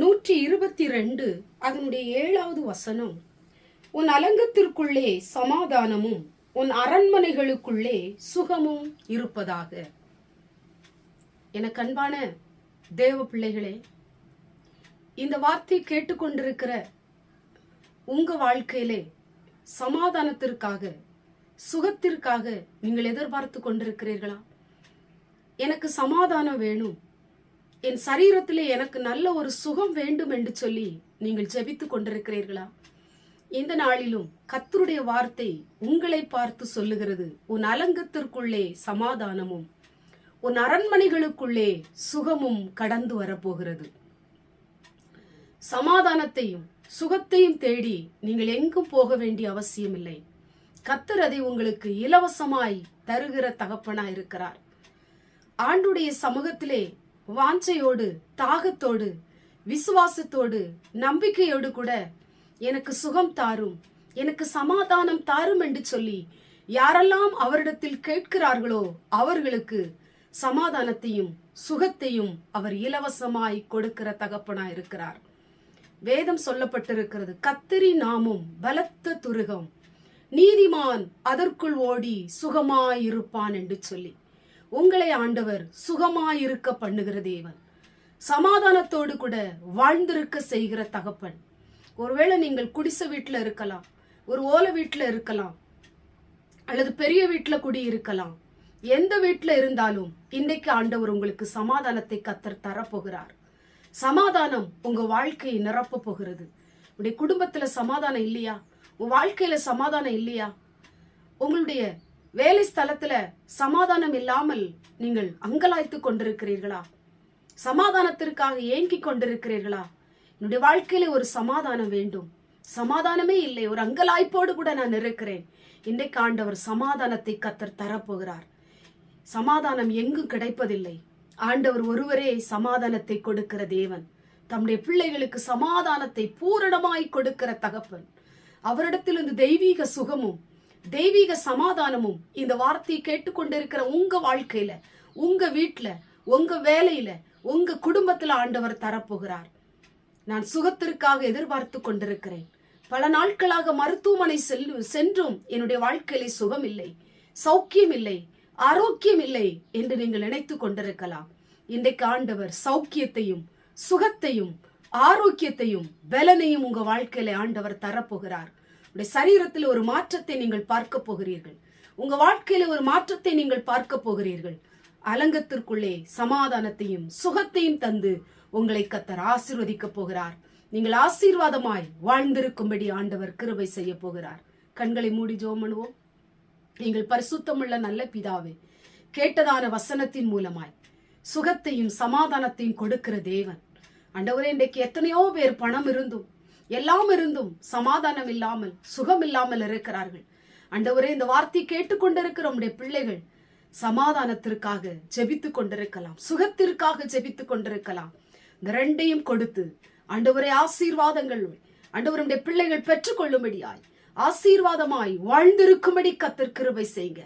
நூற்றி இருபத்தி ரெண்டு அதனுடைய ஏழாவது வசனம். உன் அலங்கத்திற்குள்ளே சமாதானமும் உன் அரண்மனைகளுக்குள்ளே சுகமும் இருப்பதாக. எனக்கு அன்பான தேவ பிள்ளைகளே இந்த வார்த்தை கேட்டுக்கொண்டிருக்கிற உங்க வாழ்க்கையிலே சமாதானத்திற்காக சுகத்திற்காக நீங்கள் எதிர்பார்த்து கொண்டிருக்கிறீர்களா? எனக்கு சமாதானம் வேணும். என் சரீரத்திலே எனக்கு நல்ல ஒரு சுகம் வேண்டும் என்று சொல்லி நீங்கள் ஜெபித்துக் கொண்டிருக்கிறீர்களா? இந்த நாளிலும் கத்தருடைய வார்த்தை உங்களை பார்த்து சொல்லுகிறது. உன் அலங்கத்திற்குள்ளே சமாதானமும் உன் அரண்மனைகளுக்குள்ளே சுகமும் கடந்து வரப்போகிறது. சமாதானத்தையும் சுகத்தையும் தேடி நீங்கள் எங்கும் போக வேண்டிய அவசியமில்லை. கத்தர் அதை உங்களுக்கு இலவசமாய் தருகிற தகப்பனா இருக்கிறார் ஆண்டுடைய சமூகத்திலே வாஞ்சையோடு தாகத்தோடு விசுவாசத்தோடு நம்பிக்கையோடு கூட எனக்கு சுகம் தாரும். எனக்கு சமாதானம் தாரும் என்று சொல்லி யாரெல்லாம் அவரிடத்தில் கேட்கிறார்களோ அவர்களுக்கு சமாதானத்தையும் சுகத்தையும் அவர் இலவசமாய் கொடுக்கிற தகப்பனா இருக்கிறார். வேதம் சொல்லப்பட்டிருக்கிறது கத்திரி நாமும் பலத்த துருகம். நீதிமான் அதற்குள் ஓடி சுகமாயிருப்பான் என்று சொல்லி. உங்களை ஆண்டவர் சுகமாயிருக்க பண்ணுகிற தேவன். சமாதானத்தோடு கூட வாழ்ந்திருக்க செய்கிற தகப்பன். ஒருவேளை நீங்கள் குடிசை வீட்டில் இருக்கலாம் ஒரு ஓலை வீட்டில் இருக்கலாம் அல்லது பெரிய வீட்டில் குடி இருக்கலாம். எந்த வீட்டில் இருந்தாலும் இன்றைக்கு ஆண்டவர் உங்களுக்கு சமாதானத்தை கத்தர் தரப்போகிறார். சமாதானம் உங்க வாழ்க்கையை நிரப்ப போகிறது. உடைய குடும்பத்துல சமாதானம் இல்லையா? உன் வாழ்க்கையில சமாதானம் இல்லையா? உங்களுடைய வேலை ஸ்தலத்துல சமாதானம் இல்லாமல் நீங்கள் அங்கலாய்த்து கொண்டிருக்கிறீர்களா? சமாதானத்திற்காக ஏங்கிக் கொண்டிருக்கிறீர்களா? என்னுடைய வாழ்க்கையில ஒரு சமாதானம் வேண்டும். சமாதானமே இல்லை. ஒரு அங்கலாய்ப்போடு கூட நான் இருக்கிறேன். இன்றைக்கு ஆண்டவர் சமாதானத்தை கத்தர் தரப்போகிறார். சமாதானம் எங்கும் கிடைப்பதில்லை. ஆண்டவர் ஒருவரே சமாதானத்தை கொடுக்கிற தேவன். தம்முடைய பிள்ளைகளுக்கு சமாதானத்தை பூரணமாய் கொடுக்கிற தகப்பன். அவரிடத்தில் இந்த தெய்வீக சுகமும் தெய்வீக சமாதானமும் இந்த வார்த்தையை கேட்டுக்கொண்டிருக்கிற உங்க வாழ்க்கையில உங்க வீட்டில் உங்க வேலையில உங்க குடும்பத்துல ஆண்டவர் தரப்போகிறார். நான் சுகத்திற்காக எதிர்பார்த்து கொண்டிருக்கிறேன். பல நாட்களாக மருத்துவமனை செல்லும் சென்றும் என்னுடைய வாழ்க்கையில சுகம் இல்லை சௌக்கியம் இல்லை ஆரோக்கியம் இல்லை என்று நீங்கள் நினைத்து கொண்டிருக்கலாம். இன்றைக்கு ஆண்டவர் சௌக்கியத்தையும் சுகத்தையும் ஆரோக்கியத்தையும் பலனையும் உங்க வாழ்க்கையில ஆண்டவர் தரப்போகிறார். உடைய சரீரத்தில் ஒரு மாற்றத்தை நீங்கள் பார்க்க போகிறீர்கள். உங்க வாழ்க்கையில ஒரு மாற்றத்தை நீங்கள் பார்க்க போகிறீர்கள். அலங்கத்திற்குள்ளே சமாதானத்தையும் சுகத்தையும் தந்து உங்களை கத்தர் ஆசீர்வதிக்க போகிறார். நீங்கள் ஆசீர்வாதமாய் வாழ்ந்திருக்கும்படி ஆண்டவர் கிருபை செய்ய போகிறார். கண்களை மூடி ஜோம் பண்ணுவோம். நீங்கள் பரிசுத்தமுள்ள நல்ல பிதாவே கேட்டதான வசனத்தின் மூலமாய் சுகத்தையும் சமாதானத்தையும் கொடுக்கிற தேவன். அண்டவரே இன்றைக்கு எத்தனையோ பேர் பணம் இருந்தும் எல்லாம் இருந்தும் சமாதானம் இல்லாமல் சுகம் இல்லாமல் இருக்கிறார்கள். அண்டவரே இந்த வார்த்தை கேட்டுக்கொண்டிருக்கிற நம்முடைய பிள்ளைகள் சமாதானத்திற்காக ஜெபித்துக் கொண்டிருக்கலாம் சுகத்திற்காக ஜெபித்துக் கொண்டிருக்கலாம். இந்த ரெண்டையும் கொடுத்து அண்டவரே ஆசீர்வாதங்கள் அண்டவருடைய பிள்ளைகள் பெற்றுக்கொள்ளும்படியாய் ஆசீர்வாதமாய் வாழ்ந்திருக்கும்படி கத்திருக்கிறவை செய்யுங்க.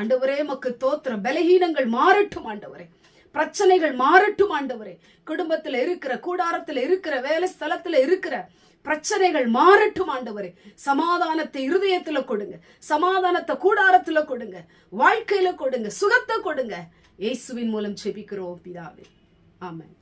அண்டவரே மக்கு தோத்திரம் பலகீனங்கள் மாறட்டும் ஆண்டவரே. பிரச்சனைகள் மாறட்டும் ஆண்டவரே. குடும்பத்தில் இருக்கிற கூடாரத்துல இருக்கிற வேலை ஸ்தலத்துல இருக்கிற பிரச்சனைகள் மாறட்டும் ஆண்டவரே. சமாதானத்தை இருதயத்துல கொடுங்க. சமாதானத்தை கூடாரத்துல கொடுங்க. வாழ்க்கையில கொடுங்க. சுகத்தை கொடுங்க. இயேசுவின் மூலம் செபிக்கிறோம் பிதாவே. ஆமாம்